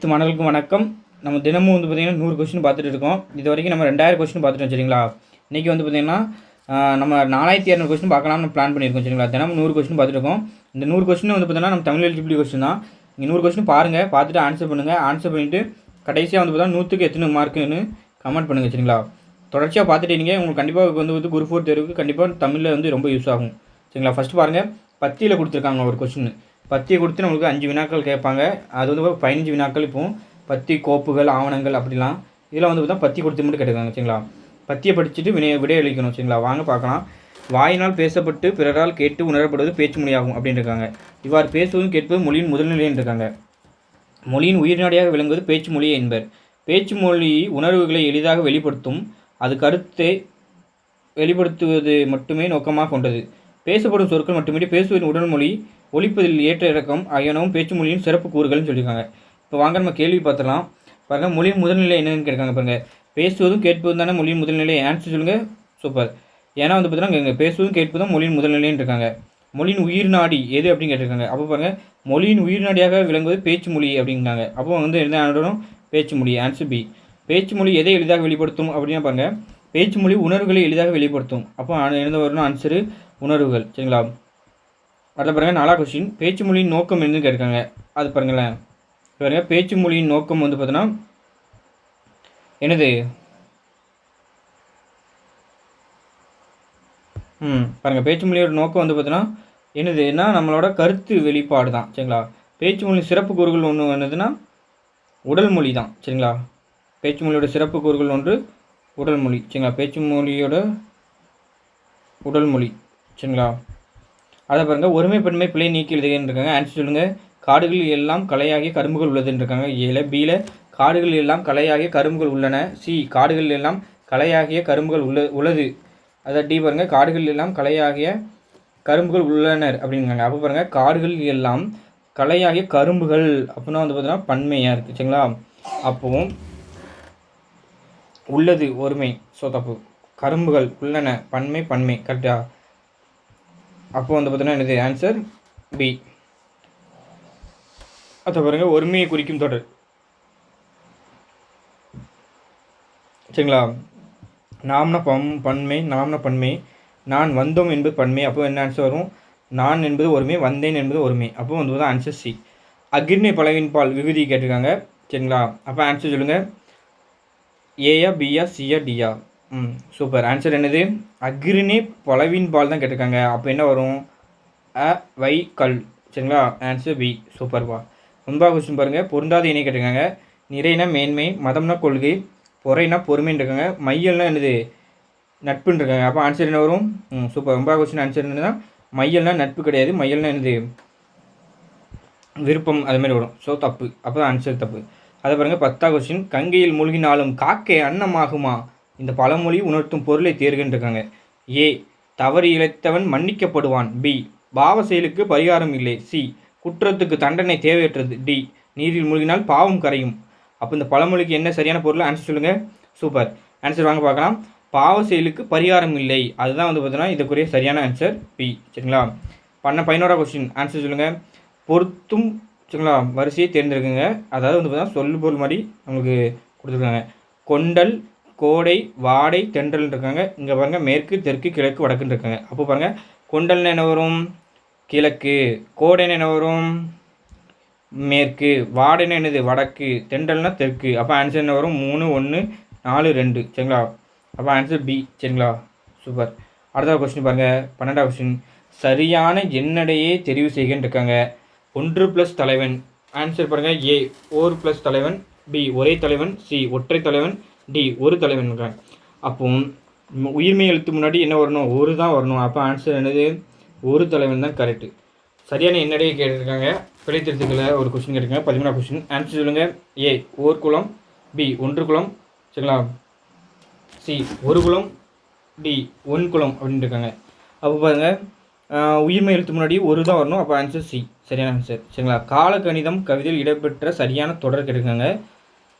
அனைத்து மாணவர்களுக்கும் வணக்கம். நம்ம தினமும் வந்து பார்த்திங்கன்னா நூறு கொஸ்டின் பார்த்துட்டு இருக்கோம். இது வரைக்கும் நம்ம ரெண்டாயிரம் கொஸ்டின் பார்த்துட்டோம் சரிங்களா? இன்றைக்கி வந்து பார்த்திங்கன்னா நம்ம நாலாயிரத்தி இரநூறு கொஸ்டின் பார்க்கலாம்னு பிளான் பண்ணியிருக்கோம் சரிங்களா? தினமும் நூறு கொஸ்டின் பார்த்துருக்கோம் இந்த நூறு கொஸ்டின் வந்து பார்த்திங்கன்னா நம்ம தமிழ் எலிஜிபிலிட்டி கொஸ்டின் தான். நீங்கள் நூறு கொஸ்டின் பாருங்கள் பார்த்துட்டு ஆன்சர் பண்ணுங்கள் ஆன்சர் பண்ணிவிட்டு கடைசியாக வந்து பார்த்தீங்கன்னா நூற்றுக்கு எத்தனை மார்க்குன்னு கமெண்ட் பண்ணுங்கள் சரிங்களா? தொடர்ச்சியாக பார்த்துட்டு நீங்கள் உங்களுக்கு கண்டிப்பாக வந்து வந்து குரு ஃபோர் தேர்வுக்கு கண்டிப்பாக தமிழில் வந்து ரொம்ப யூஸ் ஆகும். சரிங்களா? ஃபஸ்ட்டு பாருங்கள் பத்தியில் கொடுத்துருக்காங்க ஒரு கொஸ்டின் பத்தியை கொடுத்து நம்மளுக்கு அஞ்சு வினாக்கள் கேட்பாங்க. அது வந்து பதினஞ்சு வினாக்கள் இப்போ. பத்தி கோப்புகள் ஆவணங்கள் அப்படிலாம். இதெல்லாம் வந்து பார்த்தா பத்தி கொடுத்து மட்டும் கேட்டுக்காங்க சரிங்களா? பத்தியை படிச்சுட்டு வினை விடை அளிக்கணும் சரிங்களா? வாங்க பார்க்கலாம். வாயினால் பேசப்பட்டு பிறரால் கேட்டு உணரப்படுவது பேச்சு மொழியாகும் அப்படின்னு இருக்காங்க இவ்வாறு பேசுவதும் கேட்பது மொழியின் முதல்நிலைன்னு இருக்காங்க. மொழியின் உயிர்நாடியாக விளங்குவது பேச்சு மொழி என்பர். பேச்சு மொழி உணர்வுகளை எளிதாக வெளிப்படுத்தும். அது கருத்தை வெளிப்படுத்துவது மட்டுமே நோக்கமாக கொண்டது. பேசப்படும் சொற்கள் மட்டுமின்றி பேசுவதின் உடல் மொழி ஒழிப்பதில் ஏற்ற இறக்கம் ஆகியனவும் பேச்சு மொழியின் சிறப்பு கூறுகள்னு சொல்லியிருக்காங்க. இப்போ வாங்க நம்ம கேள்வி பார்த்துலாம் பாருங்க மொழியின் முதல்நிலை என்னன்னு கேட்காங்க பாருங்க. பேசுவதும் கேட்பதும் தானே மொழியின் முதல்நிலை ஆன்சர் சொல்லுங்க சூப்பர் ஏன்னா வந்து பார்த்தீங்கன்னா இங்கே பேசுவதும் கேட்பதும் மொழியின் முதல்நிலைன்னு இருக்காங்க. மொழியின் உயிர் நாடி எது அப்படின்னு கேட்டிருக்காங்க. அப்போ பாருங்க மொழியின் உயிர் நாடியாக விளங்குவது பேச்சு மொழி அப்படிங்கிறாங்க அப்போ வந்து என்ன ஆனடும் பேச்சு மொழி ஆன்சர் பி பேச்சு மொழி எதை எளிதாக வெளிப்படுத்தும் அப்படின்னா பாருங்க பேச்சு மொழி உணர்வுகளை எளிதாக வெளிப்படுத்தும். அப்போ எழுத வரணும் ஆன்சரு உணர்வுகள் சரிங்களா? அதில் பாருங்கள் நாலா கொஸ்டின் பேச்சு மொழியின் நோக்கம் என்னன்னு கேட்காங்க அது பாருங்களேன். பாருங்கள் பேச்சு மொழியின் நோக்கம் வந்து பார்த்தோன்னா என்னது? ம் பாருங்கள் பேச்சு மொழியோட நோக்கம் வந்து பார்த்தோன்னா என்னதுன்னா நம்மளோட கருத்து வெளிப்பாடு தான். சரிங்களா? பேச்சு மொழி சிறப்பு கூறுகள் ஒன்று என்னதுன்னா உடல் மொழி தான். சரிங்களா? பேச்சு மொழியோட சிறப்பு கூறுகள் ஒன்று உடல் மொழி. சரிங்களா? பேச்சு மொழியோட உடல் மொழி. சரிங்களா? அதை பாருங்கள் ஒருமைப்பன்மை பிழை நீக்கி எழுதுகிறேன்னு இருக்காங்க ஆன்சர் சொல்லுங்கள் காடுகளில் எல்லாம் கலையாகிய கரும்புகள் உள்ளதுன்னு இருக்காங்க ஏல பியில் காடுகளில் எல்லாம் கலையாகிய கரும்புகள் உள்ளன. சி காடுகளில் எல்லாம் கலையாகிய கரும்புகள் உள்ள உள்ளது. அதை டி பாருங்கள் காடுகளில் எல்லாம் கலையாகிய கரும்புகள் உள்ளனர் அப்படிங்கிறாங்க அப்போ பாருங்க காடுகளில் எல்லாம் கலையாகிய கரும்புகள் அப்படின்னா வந்து பார்த்தீங்கன்னா பன்மையாக இருக்குது சரிங்களா? அப்போவும் உள்ளது ஒருமை. ஸோ தப்பு. கரும்புகள் உள்ளன. பன்மை பன்மை. கரெக்டாக அப்போ வந்து பார்த்தோன்னா என்னது? ஆன்சர் பி அதை பாருங்க ஒருமையை குறிக்கும் தொடர். சரிங்களா? நாம்ன பம் பன்மை நாம்ன பன்மை நான் வந்தோம் என்பது பன்மை அப்போ என்ன ஆன்சர் வரும்? நான் என்பது ஒருமை வந்தேன் என்பது ஒருமை. அப்போ வந்து தான் ஆன்சர் சி அக்னி பலவின் பால் விகுதி கேட்டிருக்காங்க. சரிங்களா? அப்போ ஆன்சர் சொல்லுங்கள் ஏயா பியா சியா டியா ம் சூப்பர் ஆன்சர் என்னது? அக்ரினே பலவின் பால் தான் கேட்டிருக்காங்க. அப்போ என்ன வரும்? அ வை கல். சரிங்களா? ஆன்சர் பி சூப்பர்பா ஒன்பதாவது கொஸ்டின் பாருங்கள் பொருந்தாத இணை கேட்டிருக்காங்க. நிறைனா மேன்மை மதம்னா கொள்கை பொறைனா பொறுமைன்னு இருக்காங்க. மையல்னா என்னது? நட்புன்னு இருக்காங்க. அப்போ ஆன்சர் என்ன வரும்? ம் சூப்பர் ஒன்பதாவது கொஸ்டின் ஆன்சர் என்னன்னா மையல்னா நட்பு கிடையாது. மையல்னா என்னது? விருப்பம் அது மாதிரி வரும். ஸோ தப்பு. அப்போ தான் ஆன்சர் தப்பு. அதை பாருங்கள் பத்தாவது கொஸ்டின் கங்கையில் மூழ்கினாலும் காக்கை அன்னமாகுமா? இந்த பழமொழி உணர்த்தும் பொருளை தேர்கின்றிருக்காங்க. ஏ. தவறு இழைத்தவன் மன்னிக்கப்படுவான். பி. பாவ செயலுக்கு பரிகாரம் இல்லை. சி. குற்றத்துக்கு தண்டனை தேவையற்றது. டி. நீரில் மூழ்கினால் பாவம் கரையும். அப்போ இந்த பழமொழிக்கு என்ன சரியான பொருள்? ஆன்சர் சொல்லுங்கள் சூப்பர் ஆன்சர் வாங்க பார்க்கலாம். பாவ செயலுக்கு பரிகாரம் இல்லை. அதுதான் வந்து பார்த்தீங்கன்னா இதுக்குரிய சரியான ஆன்சர் பி சரிங்களா? பண்ண பதினோரா கொஸ்டின் ஆன்சர் சொல்லுங்கள் பொருத்தும் சரிங்களா வரிசையை தேர்ந்தெடுக்குங்க. அதாவது வந்து பார்த்தீங்கன்னா சொல்லு பொருள் மாதிரி நம்மளுக்கு கொடுத்துருக்காங்க. கொண்டல் கோடை வாடை தென்றல் இருக்காங்க. இங்கே பாருங்கள் மேற்கு தெற்கு கிழக்கு வடக்குன்னு இருக்காங்க அப்போ பாருங்கள் குண்டல் என்ன வரும்? கிழக்கு. கோடை என்ன வரும்? மேற்கு. வாடைன்னு என்னது? வடக்கு. தென்றல்னா தெற்கு. அப்போ ஆன்சர் என்ன வரும்? மூணு ஒன்று நாலு ரெண்டு. சரிங்களா? அப்போ ஆன்சர் பி சரிங்களா? சூப்பர் அடுத்த கொஸ்டின் பாருங்கள் பன்னெண்டாவது கொஸ்டின் சரியான எண்ணடையே தெரிவு செய்கின்னு இருக்காங்க ஒன்று ப்ளஸ் தலைவன். ஆன்சர் பாருங்கள் ஏ ஓர் ப்ளஸ் தலைவன் பி ஒரே தலைவன் சி ஒற்றை தலைவன் டி ஒரு தலைவன் அப்போ உயிர்மை எழுத்து முன்னாடி என்ன வரணும்? ஒரு தான் வரணும். அப்போ ஆன்சர் என்னது? ஒரு தலைவன் தான் கரெக்டு சரியான என்னடையே கேட்டிருக்காங்க. பிழைத்திருத்துக்களை ஒரு கொஸ்டின் கேட்டிருக்காங்க. பதிமூணா கொஸ்டின் ஆன்சர் சொல்லுங்கள் ஏ ஓர் குலம். பி ஒன்று குலம். சரிங்களா? சி ஒரு குலம். டி ஒன் குலம் அப்படின்னு இருக்காங்க. அப்போ பாருங்கள் உயிர்மை எழுத்து முன்னாடி ஒரு தான் வரணும். அப்போ ஆன்சர் சி சரியான ஆன்சர் சரிங்களா? காலக்கணிதம் கவிதையில் இடம்பெற்ற சரியான தொடர் கேட்டிருக்காங்க.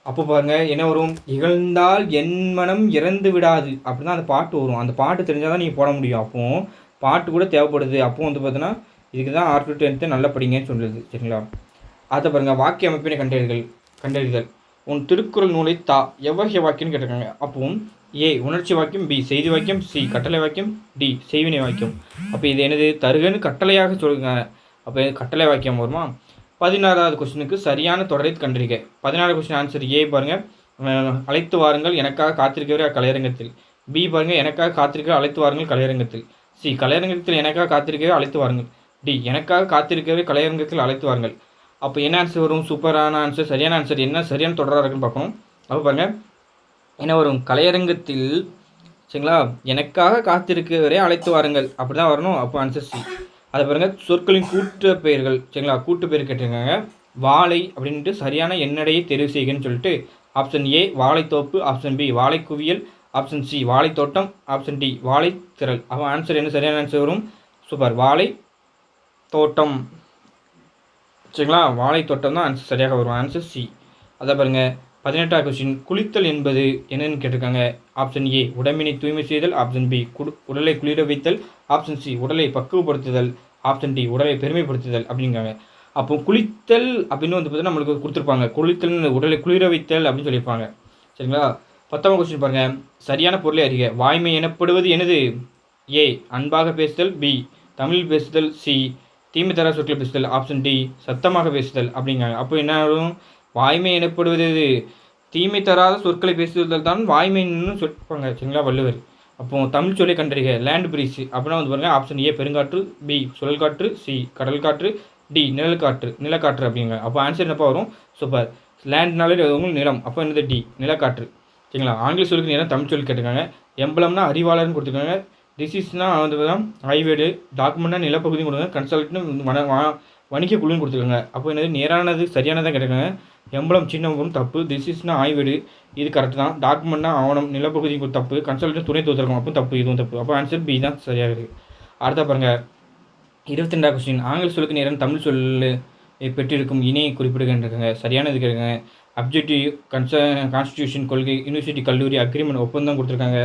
அப்போ பாருங்க என்ன வரும்? இகழ்ந்தால் என் மனம் இறந்து விடாது. அப்படி தான் அந்த பாட்டு வரும். அந்த பாட்டு தெரிஞ்சால் தான் நீங்கள் போட முடியும். அப்போ பாட்டு கூட தேவைப்படுது. அப்போ வந்து பார்த்தீங்கன்னா இதுக்கு தான் ஆர்ட் டென்த்து நல்லா படிங்கன்னு சொல்லுது. சரிங்களா? அதை பாருங்கள் வாக்கிய அமைப்பினை கண்டறிதல் கண்டறிதல். உன் திருக்குறள் நூலை தா எவ்வகை வாக்கியம்னு கேட்டிருக்காங்க. அப்போ ஏ உணர்ச்சி வாக்கியம் பி செய்தி வாக்கியம் சி கட்டளை வாக்கியம் டி செய்வினை வாக்கியம். அப்போ இது என்னது? தருகன்னு கட்டளையாக சொல்லுங்க. அப்போ கட்டளை வாக்கியம் வருமா? பதினாறாவது கொஸ்டினுக்கு சரியான தொடரை கண்டிருக்க பதினாறு கொஸ்டின் ஆன்சர் ஏ பாருங்க. அழைத்து வாருங்கள் எனக்காக காத்திருக்கிறவர் கலையரங்கத்தில். பி பாருங்க எனக்காக காத்திருக்கிற அழைத்து வாருங்கள் கலையரங்கத்தில். சி கலையரங்கத்தில் எனக்காக காத்திருக்கவே அழைத்து வாருங்கள். டி எனக்காக காத்திருக்கவே கலையரங்கத்தில் அழைத்து வாருங்கள். அப்போ என்ன ஆன்சர் வரும்? சூப்பரான ஆன்சர் சரியான ஆன்சர் என்ன சரியான தொடராக இருக்குன்னு பார்க்கணும் அப்போ பாருங்க. என்ன வரும்? கலையரங்கத்தில் சரிங்களா? எனக்காக காத்திருக்கிறவரே அழைத்து வாருங்கள். அப்படி தான் வரணும். அப்போ ஆன்சர் சி அதை பாருங்க சொற்களின் கூட்டு பெயர்கள் சரிங்களா? கூட்டு பெயர் கேட்டிருக்காங்க. வாழை அப்படின்ட்டு சரியான எண்ணடையை தெரிவு செய்கன்னு சொல்லிட்டு ஆப்ஷன் ஏ வாழைத்தோப்பு ஆப்ஷன் பி வாழைக்குவியல் ஆப்ஷன் சி வாழைத்தோட்டம் ஆப்ஷன் டி வாழைத்திரள். அப்போ ஆன்சர் என்ன? சரியான ஆன்சர் வரும். சூப்பர் வாழை தோட்டம் சரிங்களா? வாழைத்தோட்டம் தான் ஆன்சர் சரியாக வரும். ஆன்சர் சி அதை பாருங்கள் பதினெட்டாவது கொஸ்டின் குளித்தல் என்பது என்னன்னு கேட்டிருக்காங்க. ஆப்ஷன் ஏ உடம்பினை தூய்மை செய்தல். ஆப்ஷன் பி குடு உடலை குளிர வைத்தல். ஆப்ஷன் சி உடலை பக்குவப்படுத்துதல். ஆப்ஷன் டி உடலை பெருமைப்படுத்துதல் அப்படிங்கிறாங்க அப்போ குளித்தல் அப்படின்னு வந்து பார்த்தீங்கன்னா நம்மளுக்கு கொடுத்துருப்பாங்க. குளித்தல் உடலை குளிர வைத்தல் அப்படின்னு சொல்லியிருப்பாங்க. சரிங்களா? பத்தாம் கொஸ்டின் பாருங்கள் சரியான பொருளை அறிக. வாய்மை எனப்படுவது எனது ஏ அன்பாக பேசுதல். பி தமிழில் பேசுதல். சி தீமை தர சொற்களை பேசுதல். ஆப்ஷன் டி சத்தமாக பேசுதல் அப்படிங்கிறாங்க அப்போ என்ன ஆகும் வாய்மை எனப்படுவது இது தீமை தராத சொற்களை பேசுதல் தான் வாய்மைன்னு சொல்லிப்பாங்க சரிங்களா வள்ளுவர். அப்போ தமிழ் சொல்லை கண்டறிக. லேண்ட் பிரீஸ் அப்படின்னா வந்து பாருங்கள் ஆப்ஷன் ஏ பெருங்காற்று பி சுழல் காற்று சி கடல் காற்று டி நிழல் காற்று நிலக்காற்று அப்படிங்க. அப்போ ஆன்சர் என்னப்பா வரும்? சூப்பர் லேண்ட்னாலே உங்களுக்கு நிலம். அப்போ என்னது? டி நிலக்காற்று. சரிங்களா? ஆங்கில சொல்லுக்கு நேரம் தமிழ் சொல்லி கேட்டுருக்காங்க. எம்பளம்னா அறிவாளர்னு கொடுத்துருக்காங்க. டிசீஸ்னா வந்து தான் ஐவேடு டாக்குமெண்ட்னா நிலப்பகுதியும் கொடுங்க. கன்சல்ட்னு வன வணிக குழுன்னு கொடுத்துருக்காங்க. அப்போ என்னது? நேரானது சரியானதாக கேட்டிருக்காங்க. எம்பளம் சின்னமும் தப்பு. டிசீஸ்னா ஆய்வேடு. இது கரெக்ட் தான். டாக்குமெண்ட்னா ஆவணம். நிலப்பகுதிக்கு தப்பு. கன்சல்டன் துணை தோற்றுருக்கும் அப்போ தப்பு. இதுவும் தப்பு. அப்போ ஆன்சர் பி தான் சரியாக இருக்குது அடுத்த பாருங்க. இருபத்தி ரெண்டாவது கொஸ்டின் ஆங்கில சொல்லுக்கு நேரம் தமிழ் சொல்லு பெற்றிருக்கும் இணையை குறிப்பிடுகின்றாங்க சரியானது கேட்குறாங்க அப்ஜெக்டிவ் கன்ச கான்ஸ்டியூஷன் கொள்கை யூனிவர்சிட்டி கல்லூரி அக்ரிமெண்ட் ஒப்பந்தம் கொடுத்துருக்காங்க.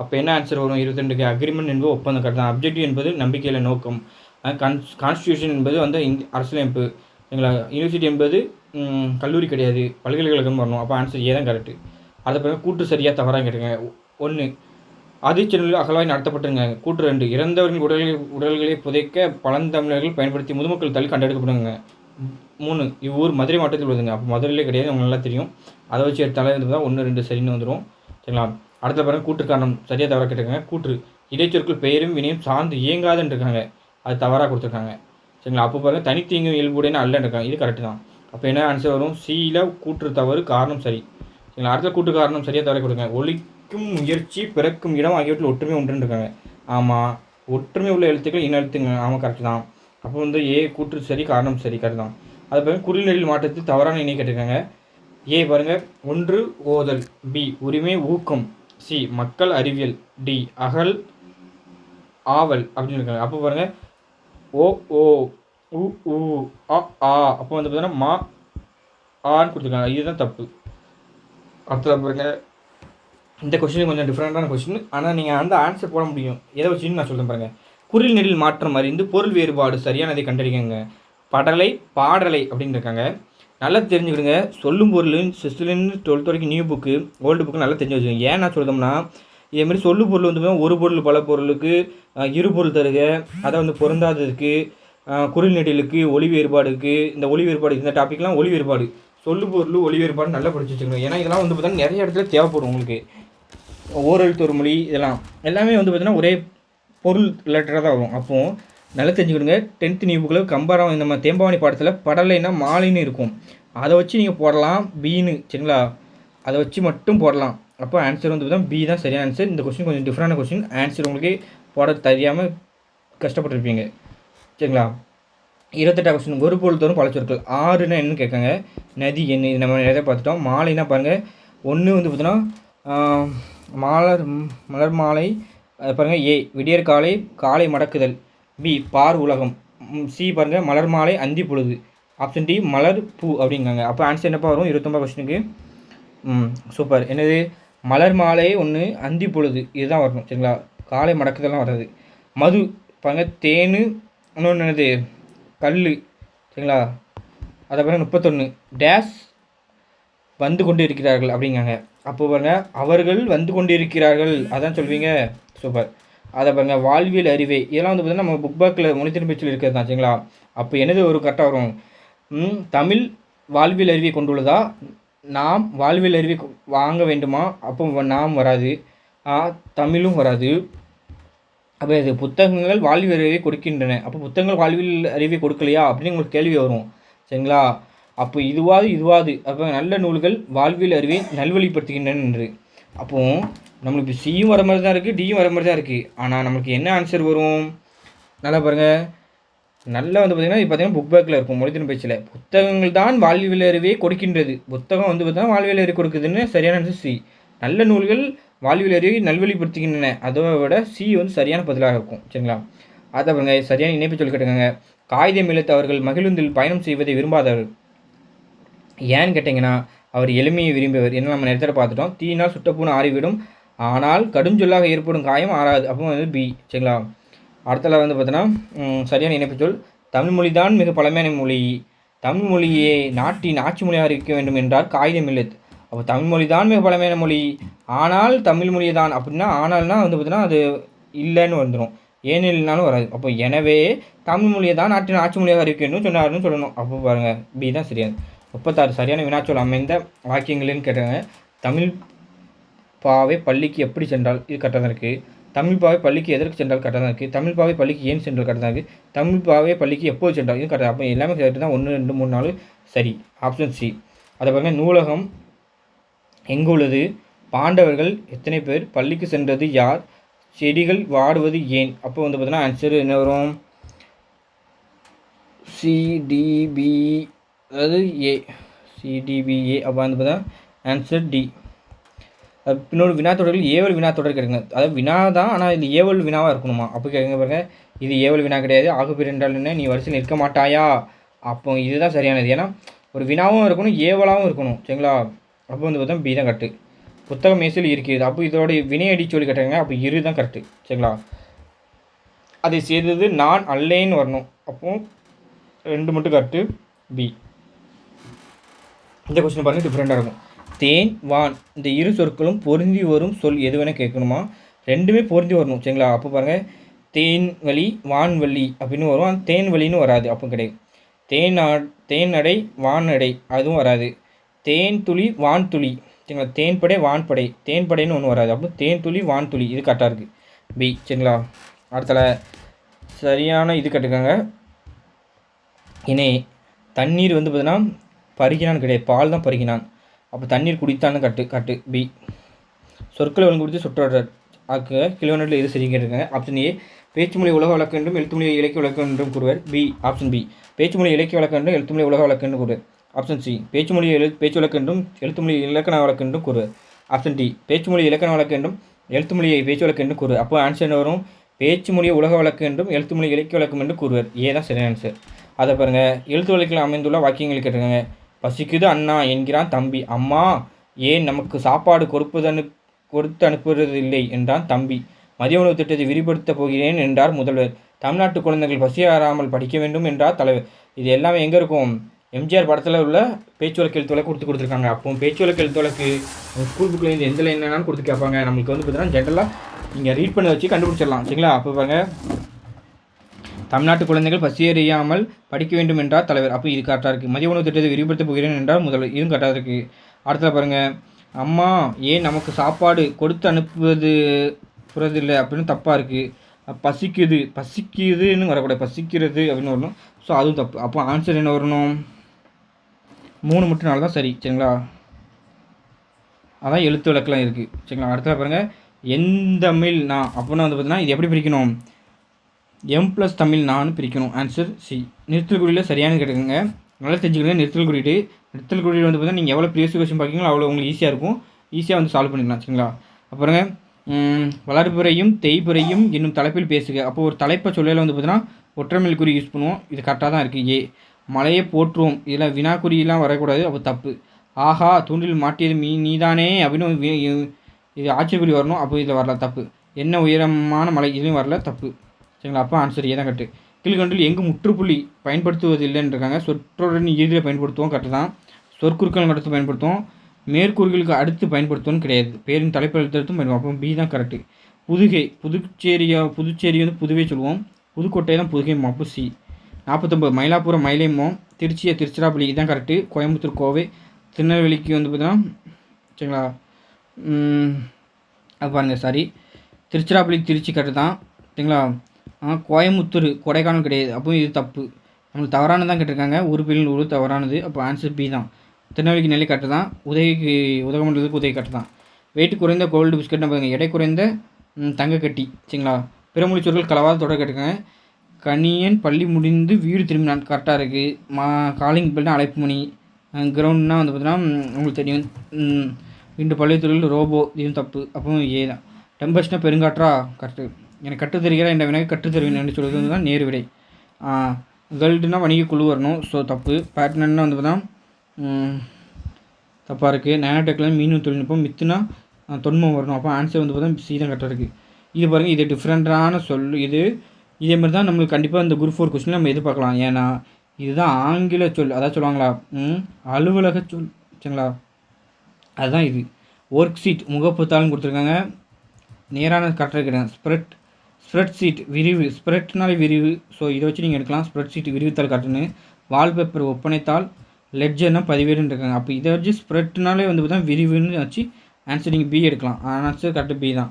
அப்போ என்ன ஆன்சர் வரும்? இருபத்தி ரெண்டுக்கு அக்ரிமெண்ட் என்பது ஒப்பந்தம். கரெக்ட் தான். அப்ஜெக்டிவ் என்பது நம்பிக்கையில் நோக்கம். கான்ஸ் கான்ஸ்டியூஷன் என்பது வந்து இங் அரசியலமைப்பு. எங்களா யூனிவர்சிட்டி என்பது கல்லூரி கிடையாது பல்கலைக்கழகம் வரணும். அப்போ ஆன்சர் ஏ தான் கரெக்டு அதை பிறகு கூட்டு சரியாக தவறாக கேட்டுங்க. ஒன்று ஆதிச்சநல்லூர் அகலாய் நடத்தப்பட்டிருங்க. கூட்டு ரெண்டு இறந்தவர்களின் உடல்களை உடல்களை புதைக்க பழந்தமிழர்கள் பயன்படுத்தி முதுமக்கள் தள்ளி கண்டெடுக்கப்படுங்க. மூணு இவ்வூர் மதுரை மாவட்டத்தில் உள்ளதுங்க. அப்போ மதுரையிலே கிடையாது உங்களுக்கு நல்லா தெரியும். அதை வச்சு எடுத்தாலே இருந்து தான் ஒன்று ரெண்டு சரின்னு வந்துடும் சரிங்களா? அடுத்த பாருங்கள் கூட்டு காரணம். சரியாக தவறாக கேட்டுருக்காங்க கூற்று இடைச்சொற்கள் பெயரும் வினையும் சார்ந்து இயங்காதுன்னு இருக்காங்க அது தவறாக கொடுத்துருக்காங்க. சரிங்களா? அப்போ பாருங்கள் தனித்தீங்கும் இயல்புடையன்னு அல்லன்னு இருக்காங்க இது கரெக்டு தான். அப்போ என்ன ஆன்சர் வரும்? சியில் கூற்று தவறு காரணம் சரி. சரிங்களா? அடுத்த கூட்டு காரணம் சரியாக தவறை கொடுங்க. ஒழிக்கும் முயற்சி பிறக்கும் இடம் ஆகியவற்றில் ஒற்றுமை உண்டுன்னு இருக்காங்க ஆமாம் ஒற்றுமை உள்ள எழுத்துக்கள் இன எழுத்துங்க. ஆமாம் கரெக்டு தான். அப்போ வந்து ஏ கூற்று சரி காரணம் சரி கரெக்டு தான். அது பாருங்கள் குறிநெறியில் மாற்றத்தில் தவறான இணை கேட்டிருக்காங்க. ஏ பாருங்க ஒன்று ஓதல் பி உரிமை ஊக்கம் சி மக்கள் அறிவியல் டி அகல் ஆவல் அப்படின்னு இருக்காங்க அப்போ பாருங்கள் ஓ ஓ உ உ அ ஆ. அப்போ வந்து பார்த்தீங்கன்னா மா ஆன்னு கொடுத்துருக்காங்க. இதுதான் தப்பு. அடுத்தது பாருங்க. இந்த கொஸ்டின் கொஞ்சம் டிஃப்ரெண்ட்டான கொஸ்டின் ஆனால் நீங்கள் அந்த ஆன்சர் போட முடியும். எதை வச்சுன்னு நான் சொல்கிறேன் பாருங்கள் குறில் நெடில் மாற்றம் அறிந்து பொருள் வேறுபாடு சரியானதை கண்டறிக்கங்க படலை பாடலை அப்படின்னு இருக்காங்க. நல்லா தெரிஞ்சுக்கிடுங்க. சொல்லும் பொருள் சிஸ்டிலேருந்து டுவெல்த் வரைக்கும் நியூ புக்கு ஓல்டு புக்கு நல்லா தெரிஞ்சு வச்சுக்கோங்க. ஏன் நான் சொல்கிறோம்னா இதேமாரி சொல்லு பொருள் வந்து பார்த்தீங்கன்னா ஒரு பொருள் பல பொருளுக்கு இரு பொருள் தருக. அதை வந்து பொருந்தாததுக்கு குரல் நெடிலுக்கு ஒளி வேறுபாடுக்கு இந்த ஒளி வேறுபாடு இந்த டாப்பிக்லாம் ஒளி வேறுபாடு. சொல்லு பொருள் ஒளி வேறுபாடு நல்லா படிச்சு வச்சுக்கணும். ஏன்னா இதெல்லாம் வந்து பார்த்தீங்கன்னா நிறைய இடத்துல தேவைப்படும் உங்களுக்கு. ஓரெழுத்து ஒரு மொழி இதெல்லாம். எல்லாமே வந்து பார்த்தீங்கன்னா ஒரே பொருள் ரிலேட்டடாக தான் வரும். அப்போது நல்லா தெரிஞ்சுக்கணுங்க டென்த் நியூ புக்கில் கம்பரம் நம்ம தேம்பாவணி பாடத்தில் படலைன்னா மாலைன்னு இருக்கும். அதை வச்சு நீங்கள் போடலாம். பீனு சரிங்களா? அதை வச்சு மட்டும் போடலாம். அப்போ ஆன்சர் வந்து பார்த்தா பி தான் சரியான ஆன்சர் இந்த கொஸ்டின் கொஞ்சம் டிஃப்ரெண்டான கொஸ்டின் ஆன்சர் உங்களுக்கு போட தெரியாமல் கஷ்டப்பட்டுருப்பீங்க. சரிங்களா? இருபத்தெட்டா கொஸ்டின் ஒரு பொருள் தரும் பல சொற்கள். ஆறுனா என்னன்னு கேட்காங்க. நதி என்ன இது நம்ம நிறைய பார்த்துட்டோம். மாலைனா பாருங்கள் ஒன்று வந்து பார்த்தீங்கன்னா மாலர் மலர் மாலை பாருங்கள் ஏ விடியற் காலை காலை மடக்குதல். பி பார் உலகம். சி பாருங்கள் மலர் மாலை அந்தி பொழுது. ஆப்ஷன் டி மலர் பூ அப்படிங்காங்க. அப்போ ஆன்சர் என்னப்பா வரும்? இருபத்தொம்பது கொஸ்டினுக்கு ம் சூப்பர். என்னது? மலர் மாலை ஒன்று அந்தி பொழுது. இதுதான் வரணும் சரிங்களா? காலை மடக்குதெல்லாம் வராது. மது பாருங்க தேனு இன்னொன்று என்னது? கல் சரிங்களா? அதை பாருங்க முப்பத்தொன்று டேஷ் வந்து கொண்டு இருக்கிறார்கள் அப்படிங்காங்க அப்போ பாருங்க அவர்கள் வந்து கொண்டு இருக்கிறார்கள் அதான் சொல்வீங்க. சூப்பர். அதை பாருங்க வாழ்வியல் அறிவை. இதெல்லாம் வந்து பார்த்தீங்கன்னா நம்ம புக் பேக்கில் மொழித்திறன் பேச்சில் இருக்கிறது தான் சரிங்களா? அப்போ என்னது ஒரு கரெக்டாக வரும்? தமிழ் வாழ்வியல் அறிவை கொண்டுள்ளதா? நாம் வாழ்வியல் அறிவை வாங்க வேண்டுமா? அப்போ நாம் வராது. ஆ, தமிழும் வராது. அப்போ இது புத்தகங்கள் வாழ்வியல் அறிவை கொடுக்கின்றன. அப்போ புத்தகங்கள் வாழ்வியல் அறிவை கொடுக்கலையா? அப்படின்னு உங்களுக்கு கேள்வி வரும். சரிங்களா? அப்போ இதுவாது இதுவாது. அப்போ நல்ல நூல்கள் வாழ்வியல் அறிவை நல்வழிப்படுத்துகின்றன என்று. அப்போ நம்மளுக்கு சியும் வர மாதிரி தான் இருக்குது டியும் வர மாதிரி தான் இருக்குது ஆனால் நம்மளுக்கு என்ன ஆன்சர் வரும்? நல்லா பாருங்கள் நல்லா வந்து பார்த்திங்கன்னா இப்போ பார்த்தீங்கன்னா புக் பேக்கில் இருக்கும் மொழித்தின் பேச்சில் புத்தகங்கள் தான் வாழ்வியல் அறிவை கொடுக்கின்றது. புத்தகம் வந்து பார்த்தீங்கன்னா வாழ்வியல் அறிவு கொடுக்குதுன்னு சரியான ஆன்சர் சி நல்ல நூல்கள் வாழ்வியல் அறிவை நல்வழிப்படுத்துகின்றன. அதை விட சி வந்து சரியான பதிலாக இருக்கும். சரிங்களா? அதை பாருங்க சரியான இணைப்பு சொல்லி கேட்டுக்கோங்க காகிதம் இழுத்து அவர்கள் மகிழுந்தில் பயணம் செய்வதை விரும்பாதவர்கள் ஏன்னு கேட்டிங்கன்னா அவர் எளிமையை விரும்பியவர். என்ன நம்ம நேரத்தில் பார்த்துட்டோம். தீயினால் சுட்டப்பூன்னு ஆறிவிடும். ஆனால் கடுஞ்சொல்லாக ஏற்படும் காயம் ஆறாது. அப்போ வந்து பி சரிங்களா? அடுத்தல வந்து பார்த்தோன்னா சரியான இணைப்பு சொல். தமிழ் மொழி தான் மிக பழமையான மொழி. தமிழ் மொழியை நாட்டின் ஆட்சி மொழியாக இருக்க வேண்டும் என்றால் காகிதம் இல்லத் அப்போ தமிழ் மொழி தான் மிக பழமையான மொழி. ஆனால் தமிழ் மொழி தான் அப்படின்னா ஆனால்னா வந்து பார்த்தீங்கன்னா அது இல்லைன்னு வந்துடும் ஏனில்னாலும் வராது. அப்போ எனவே தமிழ் மொழியை தான் நாட்டின் ஆட்சி மொழியாக இருக்கணும்னு சொன்னார்னு சொல்லணும். அப்போ பாருங்கள் பி தான் சரியாது. முப்பத்தாறு சரியான வினாச்சொல் அமைந்த வாக்கியங்கள்னு கேட்டாங்க. தமிழ் பாவை பள்ளிக்கு எப்படி சென்றால்? இது கரெக்டாக தான் இருக்குது தமிழ் பாவை பள்ளிக்கு எதற்கு சென்றால் கரெக்டாக தான் இருக்குது தமிழ் பாவை பள்ளிக்கு ஏன் சென்றால் கரெக்டாக தான் இருக்குது தமிழ் பாவை பள்ளிக்கு எப்போது சென்றால் இது கரெக்டாக? அப்போ எல்லாமே கரெக்டாக தான் ஒன்று ரெண்டு மூணு நாலு சரி. ஆப்ஷன் சி அதை பாருங்க. நூலகம் எங்கு உள்ளது பாண்டவர்கள் எத்தனை பேர்? பள்ளிக்கு சென்றது யார்? செடிகள் வாடுவது ஏன்? அப்போ வந்து பார்த்தீங்கன்னா ஆன்சர் என்ன வரும்? சிடிபி அதாவது ஏ சிடிபிஏ அப்போ வந்து பார்த்தா ஆன்சர் டி இன்னொரு வினா தொடர்கள் ஏவல் வினாத்தொடர் கேட்குங்க அதாவது வினா தான் ஆனால் இது ஏவல் வினாவாக இருக்கணுமா? அப்போ கேட்குங்க பாருங்க. இது ஏவல் வினா கிடையாது. ஆகுபேர் என்றால் என்ன? நீ வரிசையில் நிற்க மாட்டாயா? அப்போ இதுதான் சரியானது. ஏன்னா ஒரு வினாவும் இருக்கணும் ஏவலாகவும் இருக்கணும். சரிங்களா? அப்போ வந்து பார்த்தா பி தான் கரெக்டு புத்தக மேசில் இருக்கிறது. அப்போ இதோட வினையடி சொல்லி கேட்டாங்க அப்போ இரு தான் கரெக்டு சரிங்களா? அதை செய்தது நான் அல்லேன்னு வரணும். அப்போ ரெண்டு மட்டும் கரெக்டு பி இந்த கொஸ்டின் பாருங்கள் டிஃப்ரெண்ட்டாக இருக்கும். தேன் வான் இந்த இரு சொற்களும் பொருந்தி வரும் சொல் எது வேணால் கேட்கணுமா? ரெண்டுமே பொருந்தி வரணும். சரிங்களா? அப்போ பாருங்கள் தேன் வழி வான் அப்படின்னு வரும். ஆனால் தேன் வழின்னு வராது. அப்போ கிடையாது. தேன் ஆ தேன் அடை வான் அடை அதுவும் வராது. தேன் துளி வான் துளி. சரிங்களா? தேன்படை வான்படை தேன்படைன்னு தேன் படைன்னு ஒன்று வராது. அப்போ தேன் துளி வான் துளி. இது கரெக்டாக இருக்குது பி. சரிங்களா? அடுத்தல சரியான இது கட்டுக்காங்க இனே தண்ணீர் வந்து பார்த்தீங்கன்னா பருகினான் கிடையாது. பால் தான் பருகினான். அப்போ தண்ணீர் குடித்தான்னு கட்டு கட்டு பி சொற்களை ஒழுங்கு கொடுத்து சுற்றொடர். ஆக்க கிலோமீட்டரில் எது சரிங்க ஆப்ஷன் ஏ பேச்சு மொழி உலக வழக்கு என்றும் எழுத்து மொழி இலக்கிய வழக்கு என்றும் கூறுவர். பி ஆப்ஷன் பி பேச்சு மொழி இலக்கிய வழக்கு என்றும் எழுத்து மொழி உலக வழக்கு என்று கூறுவர். ஆப்ஷன் சி பேச்சு மொழி எழு பேச்சு வழக்கு என்றும் எழுத்து மொழி இலக்கண வழக்கு என்றும் கூறுவர். ஆப்ஷன் டி பேச்சு மொழி இலக்கண வழக்கு என்றும் எழுத்து மொழியை பேச்சு வழக்கு என்றும் கூறுவர். அப்போ ஆன்சர் என்ன வரும்? பேச்சு மொழியை உலக வழக்கு என்றும் எழுத்து மொழி இலக்கிய வழக்கம் என்று கூறுவர். ஏ தான் சரி ஆன்சர் அதை பாருங்கள் எழுத்து வழக்கில் அமைந்துள்ள வாக்கியங்கள் கேட்டிருக்காங்க. பசிக்குது அண்ணா என்கிறான் தம்பி. அம்மா ஏன் நமக்கு சாப்பாடு கொடுப்பது அனு கொடுத்து அனுப்புவதில்லை என்றான் தம்பி. மதிய உணவு திட்டத்தை விரிவுபடுத்தப் போகிறேன் என்றார் முதல்வர். தமிழ்நாட்டு குழந்தைகள் பசியாராமல் படிக்க வேண்டும் என்றார் தலைவர். இது எல்லாமே எங்கே இருக்கும்? எம்ஜிஆர் படத்தில் உள்ள பேச்சு வழக்கு எழுத்து கொடுத்து கொடுத்துருக்காங்க. அப்போ பேச்சு வழக்கு எழுத்து ஸ்கூல் புக்கில் இருந்து எந்த என்னென்னு கொடுத்து கேட்பாங்க. நம்மளுக்கு வந்து பார்த்தீங்கன்னா ஜென்ரலாக நீங்கள் ரீட் பண்ணி வச்சு கண்டுபிடிச்சிடலாம். சரிங்களா? அப்போ பாருங்கள் தமிழ்நாட்டு குழந்தைகள் பசியறியாமல் படிக்க வேண்டும் என்றார் தலைவர். அப்போ இது கரெக்டாக இருக்குது மதிய உணவு திட்டத்தை விரிவுபடுத்த போகிறேன் என்றால் முதல்வர். இதுவும் கரெக்டாக இருக்குது அடுத்தது பாருங்கள் அம்மா ஏன் நமக்கு சாப்பாடு கொடுத்து அனுப்புவது புறதில்லை? அப்படின்னு தப்பாக இருக்குது பசிக்குது. பசிக்குதுன்னு வரக்கூடாது. பசிக்கிறது அப்படின்னு வரணும். ஸோ அதுவும் தப்பு. அப்போ ஆன்சர் என்ன வரணும்? மூணு மட்டும் நாள் தான் சரி. சரிங்களா? அதான் எழுத்து விளக்கெலாம் இருக்குது சரிங்களா? அடுத்தது பாருங்கள் எந்தமிழ் நான். அப்படின்னா வந்து பார்த்தீங்கன்னா இது எப்படி பிரிக்கணும்? எம் ப்ளஸ் தமிழ் நான் பிரிக்கணும். ஆன்சர் சி நிறுத்தல் குறியில் சரியான கேட்டுக்கோங்க. நல்லா தெரிஞ்சுக்கணும் நிறுத்தல் குறியீடு. நிறுத்தல் குறியீடு வந்து பார்த்தீங்கன்னா நீங்கள் எவ்வளோ ப்ரீவியஸ் கொஸ்டின் பார்க்கீங்களோ அவ்வளோ உங்களுக்கு ஈஸியாக இருக்கும். ஈஸியாக வந்து சால்வ் பண்ணிக்கலாம் சரிங்களா அப்புறங்க வளர்ப்புறையும் வளர்புறையும் தேய்புறையும் என்னும் தலைப்பில் பேசுக. அப்போ ஒரு தலைப்பை சொல்லையில் வந்து பார்த்தீங்கன்னா ஒற்றமிழ் குறி யூஸ் பண்ணுவோம். இது கரெக்டாக தான் இருக்குது ஏ மலையை போற்றுவோம். இதில் வினாக்குறியெல்லாம் வரக்கூடாது. அப்போ தப்பு. ஆஹா தூண்டில் மாட்டியது மீ நீதானே அப்படின்னு இது ஆச்சரியக்குறி வரணும். அப்போ இதில் வரல தப்பு. என்ன உயரமான மலை? இதுலையும் வரல தப்பு. சரிங்களா? அப்போ ஆன்சர் ஏ தான் கட்டு கீழ்கண்டில் எங்கு முற்றுப்புள்ளி பயன்படுத்துவதில்லைன்னு இருக்காங்க சொற்றொடரின் இறுதியில் பயன்படுத்துவோம் கரெக்டு தான். சொற்குறுக்கள் அடுத்து பயன்படுத்துவோம். மேற்கூறுகளுக்கு அடுத்து பயன்படுத்தணும்னு கிடையாது. பேரின் தலைப்பு எழுத்தும் பயன்படும் அப்போ பி தான் கரெக்டு புதுகை புதுச்சேரியா புதுச்சேரி வந்து புதுவை சொல்லுவோம். புதுக்கோட்டை தான் புதுகை அப்போ சி நாற்பத்தொம்பது மயிலாப்புரம் மயிலைமோ திருச்சியை திருச்சிராப்பள்ளி இதுதான் கரெக்டு கோயம்புத்தூர் கோவை திருநெல்வேலிக்கு வந்து பார்த்தீங்கன்னா சரிங்களா? அது பாருங்கள் சாரி திருச்சிராப்பள்ளி திருச்சி கரெக்டு தான். சரிங்களா? ஆனால் கோயம்புத்தூர் கொடைக்கானல் கிடையாது. அப்போ இது தப்பு. நம்மளுக்கு தவறானது தான் கேட்டிருக்காங்க. உறுப்பில் ஒரு தவறானது. அப்போ ஆன்சர் பி தான். திருநெல்வேலிக்கு நெல்லை கட்டு தான். உதவிக்கு உதகமண்டலத்துக்கு உதவி கட்டு தான். வெயிட் குறைந்த கோல்டு பிஸ்கட் பாருங்க. எடை குறைந்த தங்கக்கட்டி. சரிங்களா? பிறமொழி சொற்கள் கலவாத தொடர் கேட்டிருக்காங்க. கனியன் பள்ளி முடிந்து வீடு திரும்பினான். கரெக்டாக இருக்குது மா காலிங் பெல்னா அழைப்பு மணி. கிரவுண்ட்னா வந்து பார்த்தீங்கன்னா உங்களுக்கு தெரியும். ம், இன்று பள்ளித்துறையில் ரோபோ இதுவும் தப்பு. அப்போ ஏ தான். டெம்பஸ்ட்னா பெருங்காற்றா? கரெக்டு எனக்கு கற்று தருகிற என்ற வினை கற்று தருவேன் என்று சொல்வது தான் நேரு விடை வணிக குழு வரணும். ஸோ தப்பு. பேட்டர்னா வந்து பார்த்தா தப்பாக இருக்குது நேனோடெக்கில் மீன் தொழில்நுட்பம். மித்துனா தொன்மம் வரணும். அப்போ ஆன்சர் வந்து பார்த்தா சீதம் கரெக்டாக இருக்குது இது பாருங்கள் இது டிஃப்ரெண்ட்டான சொல் இது இதே மாதிரி தான் நம்மளுக்கு கண்டிப்பாக இந்த குரூப் ஃபோர் கொஸ்டின் நம்ம எதிர்பார்க்கலாம். ஏன்னா இதுதான் ஆங்கில சொல். அதான் சொல்லுவாங்களா? ம், அலுவலக சொல். சரிங்களா? அதுதான் இது. ஒர்க் ஷீட் முகப்புத்தாள்னு கொடுத்துருக்காங்க. நேரான கரெக்டாக இருக்கிறேன் ஸ்ப்ரெட் ஸ்ப்ரெட் ஷீட் விரிவு ஸ்ப்ரெட்னாலே விரிவு. ஸோ இதை வச்சு நீங்கள் எடுக்கலாம். ஸ்ப்ரெட் ஷீட் விரிவுத்தாள் காட்டுன்னு வால்பேப்பர் ஒப்பனைத்தாள் லெட்ஜர்னா பதிவேடுன்னு இருக்காங்க. அப்போ இதை வச்சு ஸ்ப்ரெட்னாலே வந்து பார்த்தா விரிவுன்னு வச்சு ஆன்சர் நீங்கள் பி எடுக்கலாம். ஆன்சர் கரெக்டாக பி தான்.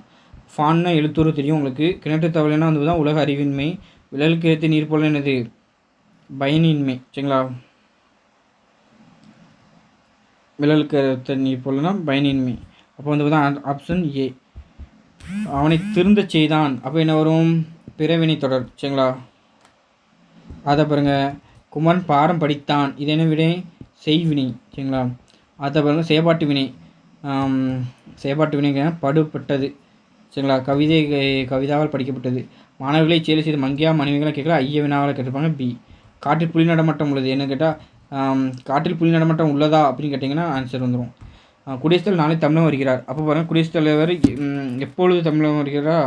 ஃபான்னா எழுத்துறது தெரியும் உங்களுக்கு. கிணற்று தவளைனா வந்து தான் உலக அறிவின்மை. விழலுக்கு ஏற்ற நீர் போல என்னது? பயனின்மை. சரிங்களா? விழலுக்கு ஏற்ற நீர் போலனா பயனின்மை. அப்போ வந்து பார்த்தா ஆப்ஷன் ஏ அவனை திருந்த செய்தான். அப்போ என்ன வரும்? பிறவினை தொடர் சரிங்களா? அதை பாருங்க. குமரன் பாடம் படித்தான். இது என்ன வினை? செய்வினை சரிங்களா? அதை பாருங்க செயற்பாட்டு வினை. ஆம், செயற்பாட்டு வினை படுபட்டது சரிங்களா? கவிதை கவிதாவால் படிக்கப்பட்டது. மாணவர்களை செயல் செய்த மங்கியா மனைவிகளை கேட்கலாம் ஐய வினாவால் கேட்டிருப்பாங்க பி. காட்டில் புலி நடமாட்டம் உள்ளது. என்ன கேட்டால் காட்டில் புலி நடமாட்டம் உள்ளதா அப்படின்னு கேட்டிங்கன்னா ஆன்சர் வந்துடும் குடியரசுத் தலைவர் நாளை தமிழகம் வருகிறார். அப்போ பாருங்கள் குடியரசுத் தலைவர் எப்பொழுது தமிழகம் வருகிறா?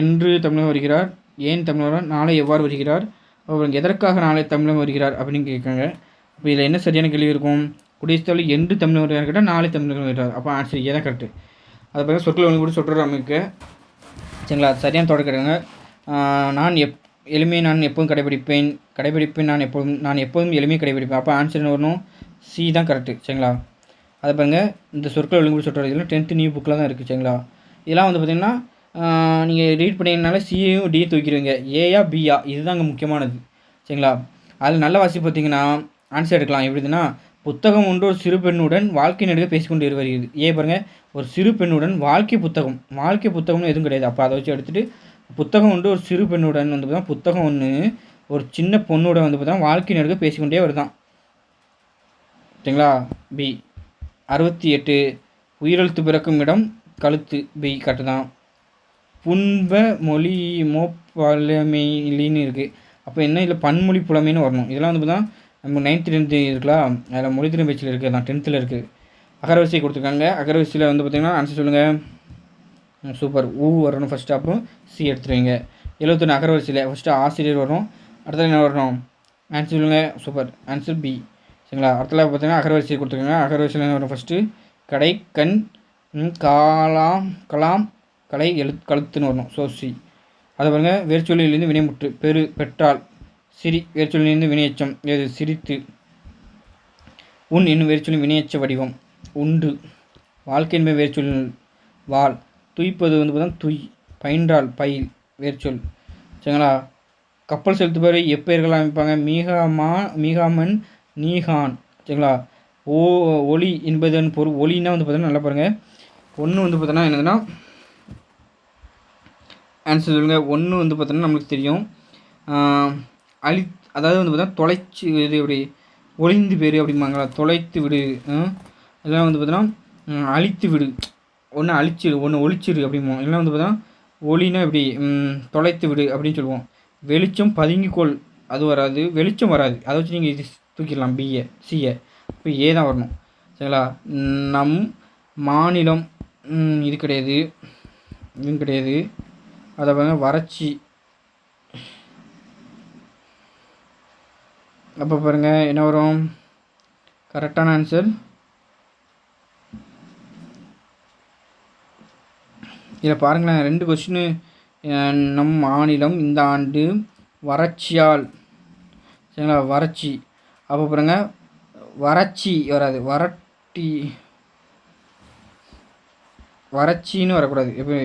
என்று தமிழகம் வருகிறார். ஏன் தமிழகம் நாளை எவ்வாறு வருகிறார்? அப்புறம் எதற்காக நாளை தமிழகம் வருகிறார் அப்படின்னு கேட்காங்க அப்போ இதில் என்ன சரியான கேள்வி இருக்கும்? குடியரசுத் தலைவர் என்று தமிழகம் வருகிறார் கேட்டால் நாளை தமிழகம் வருகிறார். அப்போ ஆன்சர் ஏ தான் கரெக்டு அதை பாருங்க சொற்கள் ஒன்று கூட சொல்கிற அமைக்க சரிங்களா சரியான தொடர் கேட்குறாங்க நான் எப் எளிமையை நான் எப்போதும் கடைபிடிப்பேன். கடைபிடிப்பேன் நான் எப்போதும் நான் எப்போதும் எளிமையை கடைபிடிப்பேன். அப்போ ஆன்சர் என்ன வரணும்? சி தான் கரெக்டு சரிங்களா? அதை பாருங்கள் இந்த சொற்கள் ஒழுங்கு சொல்கிற இதெல்லாம் டென்த்து நியூ புக்கில் தான் இருக்குது சரிங்களா? இதெல்லாம் வந்து பார்த்திங்கன்னா நீங்கள் ரீட் பண்ணிங்கனால சியையும் டியும் தூக்கிடுவீங்க. ஏயா பியா இதுதான் அங்கே முக்கியமானது சரிங்களா? அதில் நல்ல வாசி பார்த்தீங்கன்னா ஆன்சர் எடுக்கலாம். எப்படிதுன்னா புத்தகம் ஒன்று ஒரு சிறு பெண்ணுடன் வாழ்க்கை நடுவே பேசிக்கொண்டு வருகிறது. ஏ பாருங்கள் ஒரு சிறு பெண்ணுடன் வாழ்க்கை புத்தகம். வாழ்க்கை புத்தகம்னு எதுவும் கிடையாது. அப்போ அதை வச்சு எடுத்துகிட்டு புத்தகம் ஒன்று ஒரு சிறு பெண்ணுடன் வந்து பார்த்தா புத்தகம் ஒன்று ஒரு சின்ன பொண்ணோட வந்து பார்த்தா வாழ்க்கை நடுக பேசிக்கொண்டே வருதான். சரிங்களா? பி அறுபத்தி எட்டு உயிரெழுத்து பிறக்கும் இடம் கழுத்து பி கரெக்டு தான் புன்ப மொழி மோப்பழமையிலின்னு இருக்குது அப்போ என்ன இதில் பன்மொழி புலமைன்னு வரணும். இதெல்லாம் வந்து பார்த்தா நம்ம நைன்த்து டென்த்து இருக்கலாம் அதில் மொழி திறன் இருக்குது அதான் டென்த்தில் இருக்குது அகரவரிசை கொடுத்துருக்காங்க. அகரவரிசையில் வந்து பார்த்திங்கன்னா ஆன்சர் சொல்லுங்கள் சூப்பர் ஊ வரணும் ஃபஸ்ட்டு அப்புறம் சி எடுத்துருவீங்க. எழுபத்தொன்று அகரவரிசையில் ஃபஸ்ட்டு ஆசிரியர் வரும் அடுத்தது என்ன வரணும்? ஆன்சர் சொல்லுங்கள் சூப்பர் ஆன்சர் பி சரிங்களா? அடுத்தல பார்த்தீங்கன்னா அகரவரிசை கொடுத்துருக்காங்க. அகரவரிசையில் என்ன வரும் ஃபஸ்ட்டு கடை கண் காலாம் கலாம் கலை எழு கழுத்துன்னு வரணும். சோசி அதை பாருங்க. வேர்ச்சொல்லிலிருந்து வினைமுற்று பெரு பெற்றால். சிரி வேர்ச்சொல்லிலிருந்து வினையச்சம். எது? சிரித்து. உன் என்னும் வேர்ச்சொல்லி வினையச்ச வடிவம். உண்டு. வாழ்க்கை என்பது வேர்ச்சொல் வாள். துய்ப்பது வந்து பார்த்தா துய். பயின்றால் பயில். வேர்ச்சொல். சரிங்களா? கப்பல் செலுத்துபவரை எப்பெயர்கள் அமைப்பாங்க? மீகாமா மீகாமன் நீஹான் சரிங்களா? ஓ ஒளி என்பதன் பொருள் ஒளின்னா வந்து பார்த்தீங்கன்னா நல்லா பாருங்கள் ஒன்று வந்து பார்த்தோன்னா என்னதுன்னா ஆன்சர் சொல்லுங்கள் ஒன்று வந்து பார்த்தோன்னா நம்மளுக்கு தெரியும். அழி அதாவது வந்து பார்த்தோன்னா தொலைச்சி இது எப்படி ஒளிந்து பேர் அப்படிம்பாங்களா? தொலைத்து விடு அதெல்லாம் இதெல்லாம் வந்து பார்த்தோன்னா அழித்து விடு. ஒன்று அழிச்சிடு ஒன்று ஒளிச்சிடு அப்படிம்போம் இல்லைன்னா வந்து பார்த்தோன்னா ஒளினா எப்படி தொலைத்து விடு அப்படின்னு சொல்லுவோம். வெளிச்சம் பதுங்கிக்கொள் அது வராது. வெளிச்சம் வராது. அதை வச்சு நீங்கள் இது தூக்கிடலாம். பிஏ சிஏ இப்போ ஏ தான் வரணும். சரிங்களா? நம் மாநிலம் இது கிடையாது. இதுவும் கிடையாது. அதை பாருங்க வறட்சி. அப்போ பாருங்க என்ன வரும்? கரெக்டான ஆன்சர் இதில் பாருங்களேன் ரெண்டு கொஸ்டின் நம் மாநிலம் இந்த ஆண்டு வறட்சியால். சரிங்களா? வறட்சி. அப்போ பாருங்க வறட்சி வராது. வறட்டி வறட்சின்னு வரக்கூடாது. எப்படி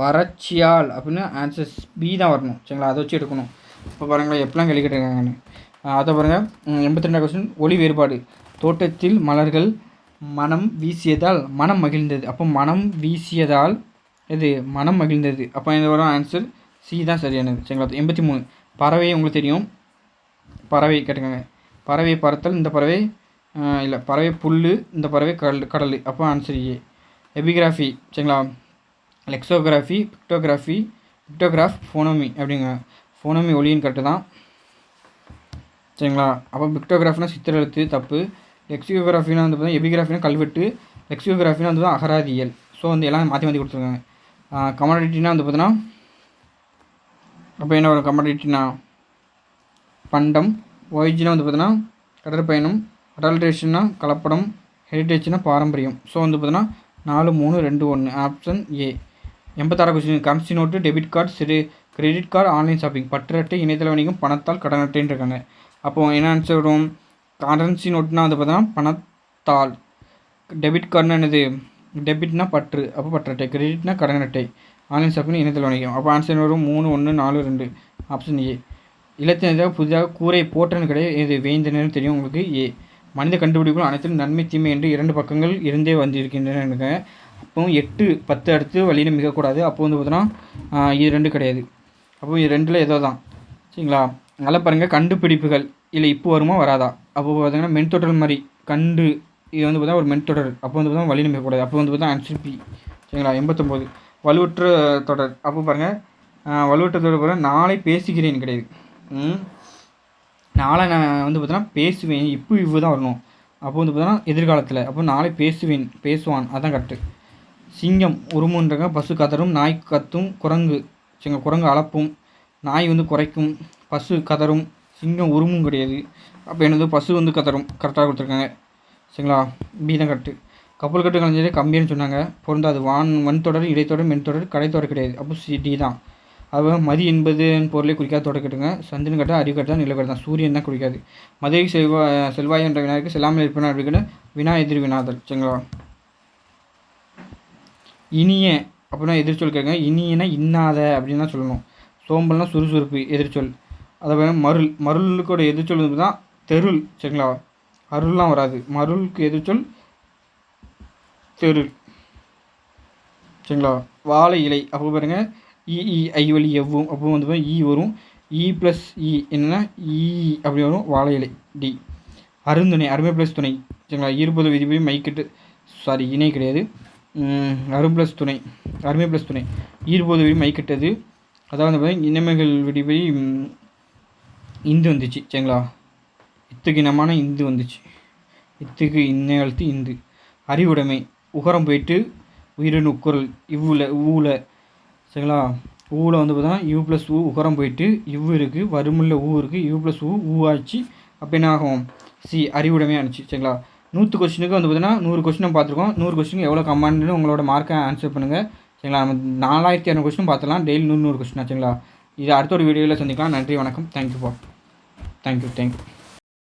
வறட்சியால் அப்படின்னு ஆன்சர்ஸ் பி தான் வரணும். சரிங்களா? அதை வச்சு எடுக்கணும். இப்போ பாருங்களேன் எப்படிலாம் கேள்வி கேட்டிருக்காங்கன்னு. அதை பாருங்கள் எண்பத்திரெண்டாவது கொஸ்டின் ஒளி வேறுபாடு. தோட்டத்தில் மலர்கள் மனம் வீசியதால் மனம் மகிழ்ந்தது. அப்போ மனம் வீசியதால் இது மனம் மகிழ்ந்தது. அப்போ இந்த வரும் ஆன்சர் சி தான் சரியானது. சரிங்களா? எண்பத்தி மூணு. பறவை உங்களுக்கு தெரியும். பறவை கேட்டுக்கோங்க பறவை பறத்தல் இந்த பறவை இல்லை பறவை புல் இந்த பறவை கடல் கடல். அப்போ ஆன்சர் ஏ எபிகிராஃபி சரிங்களா? லெக்ஸோகிராஃபி பிக்டோகிராஃபி பிக்டோகிராஃப் ஃபோனோமி அப்படிங்க. ஃபோனோமி ஒளியின் கட்டு தான். சரிங்களா? அப்போ பிக்டோகிராஃபினா சித்திரெழுத்து தப்பு. லெக்ஸியோகிராஃபினா வந்து பார்த்தீங்கன்னா எபிகிராஃபினா கல்வெட்டு. லெக்ஸியோகிராஃபினா வந்து அகராதியல் ஸோ வந்து எல்லாம் மாற்றி மாற்றி கொடுத்துருக்காங்க. கமாடிட்டினா வந்து பார்த்தீங்கன்னா அப்போ என்ன வரும்? கமாடிட்டினா பண்டம் ஒய்ஜினா வந்து பார்த்தீங்கன்னா கடற்பயணம் அடல்ட்ரேஷன்னா கலப்படம் ஹெரிட்டேஜ்னா பாரம்பரியம். ஸோ வந்து பார்த்தீங்கன்னா நாலு மூணு ரெண்டு ஒன்று ஆப்ஷன் ஏ எண்பத்தாறு question currency note debit card சிறு கிரெடிட் கார்டு ஆன்லைன் ஷாப்பிங் பற்று அட்டை இணையதள வணிகம் பணத்தால் கடன் அட்டைன்னு இருக்காங்க. அப்போது என்ன ஆன்சர் வரும்? கரன்சி நோட்னா வந்து பார்த்தீங்கன்னா பணத்தால். டெபிட் கார்டுனா என்னது? டெபிட்னா பற்று. அப்போ பற்று அட்டை கிரெடிட்னா கடன் அட்டை. ஆன்லைன் ஷாப்பிங் இணையதள வணிகம். அப்போ ஆன்சர் வரும்? மூணு ஒன்று நாலு ரெண்டு ஆப்ஷன் ஏ இலத்தினதாக புதிதாக கூரை போட்டன்னு கிடையாது இது வேந்தனர் தெரியும் உங்களுக்கு. ஏ மனித கண்டுபிடிப்புகள் அனைத்திலும் நன்மை தீமை என்று இரண்டு பக்கங்கள் இருந்தே வந்திருக்கின்றன அப்போ எட்டு பத்து அடுத்து வழியில் மிகக்கூடாது அப்போ வந்து பார்த்தோன்னா இது ரெண்டு கிடையாது. அப்போ இது ரெண்டில் ஏதோ தான். சரிங்களா? நல்லா பாருங்கள் கண்டுபிடிப்புகள். இல்லை இப்போ வருமா வராதா? அப்போ பார்த்தீங்கன்னா மென்தொடர் மாதிரி. கண்டு இது வந்து பார்த்தா ஒரு மென்தொடர். அப்போ வந்து பார்த்தா வழி மிகக்கூடாது அப்போ வந்து பார்த்தா ஆன்சர் பி சரிங்களா? எண்பத்தொம்போது. வலுவற்ற தொடர். அப்போ பாருங்கள் வலுவற்ற தொடர் பாருங்கள் நாளை பேசுகிறேன் கிடையாது. நாளை நான் வந்து பார்த்தோன்னா பேசுவேன். இப்போ இவ்வு தான் வரணும். அப்போ வந்து பார்த்தோன்னா எதிர்காலத்தில். அப்போ நாளை பேசுவேன். பேசுவான். அதான் கரெக்டு சிங்கம் உருமுன்றங்க பசு கதரும் நாய் கத்தும் குரங்கு. சிங்க குரங்கு அளப்பும் நாய் வந்து குறைக்கும் பசு கதரும் சிங்கம் உருமும் கிடையாது. அப்போ என்னது? பசு வந்து கதரும். கரெக்டாக கொடுத்துருக்காங்க. சரிங்களா? பி தான் கரெக்டு கப்பல் கட்டு கலைஞரே கம்மின்னு சொன்னாங்க. பொருந்தாது. வான் வன் தொடர் இடைத்தொடர் மென்தொடர் கடைத்தொடர் கிடையாது. அப்போ சி டி தான். அதுவும் மதி என்பது பொருளை குறிக்காத தொடக்கட்டுங்க சந்திரன் கட்டா அறிவு கட்டா நிலக்கட்டு தான். சூரியன் தான் குறிக்காது. மதுரை செல்வா செல்வாய் என்ற வினாய்க்கு செல்லாமல் இருப்பினா அப்படின்னு வினா எதிர் வினாதல். சரிங்களா? இனிய அப்படின்னா எதிர்ச்சொல் கேட்குங்க இனியனா இன்னாத அப்படின்னு தான் சொல்லணும். சோம்பல்னா சுறுசுறுப்பு எதிர்ச்சொல் அதை மருள் மருளுக்கோட எதிர்ச்சொல் தான் தெருள். சரிங்களா? அருள்லாம் வராது. மருளுக்கு எதிர்ச்சொல் தெருள். சரிங்களா? வாழை இலை. அப்போ பாருங்கள் இஇ ஐ வழி எவ்வும் அப்போ வந்து இ வரும். இ ப்ளஸ் இ என்னென்னா இ அப்படி வரும். வாழை இலை டி. அருந்துணை அருமை ப்ளஸ் துணை. சரிங்களா? இருபது விதிபடி மைக்கெட்டு சாரி இணை கிடையாது. அரும் ப்ளஸ் துணை அருமை ப்ளஸ் துணை. ஈர்போது விதி மைக்கெட்டது. அதாவது பார்த்தீங்கன்னா இனமைகள் விடிபடி இந்து வந்துச்சு. சரிங்களா? இத்துக்கு இனமான இந்து வந்துச்சு. இத்துக்கு இன்னத்து இந்து. அறிவுடைமை உகரம் போயிட்டு உயிரின் உக்குரல் இவ்வுல ஊல சரிங்களா? ஊவில் வந்து பார்த்தோன்னா யூ ப்ளஸ் ஊ உகரம் போயிட்டு இவ் இருக்குது வருமுள்ள ஊ இருக்குது யூ ப்ளஸ் ஊ ஊ ஆச்சு. அப்போ என்ன ஆகும்? சி அறிவுடைமையாக இருந்துச்சு சரிங்களா? நூற்று கொஸ்டினுக்கு வந்து பார்த்தீங்கன்னா நூறு கொஸ்டின் பார்த்துருக்கோம். நூறு கொஸ்டினுக்கு எவ்வளோ கமாண்டுன்னு உங்களோட மார்க்கை ஆன்சர் பண்ணுங்கள் சரிங்களா? நம்ம நாலாயிரத்தி இரநூறு கொஸ்டின் பார்த்துலாம் டெய்லி நூறு நூறு கொஸ்டின் ஆச்சுங்களா? இது அடுத்த ஒரு வீடியோவில் சந்திக்கலாம். நன்றி வணக்கம். தேங்க்யூ பா தேங்க்யூ தேங்க்யூ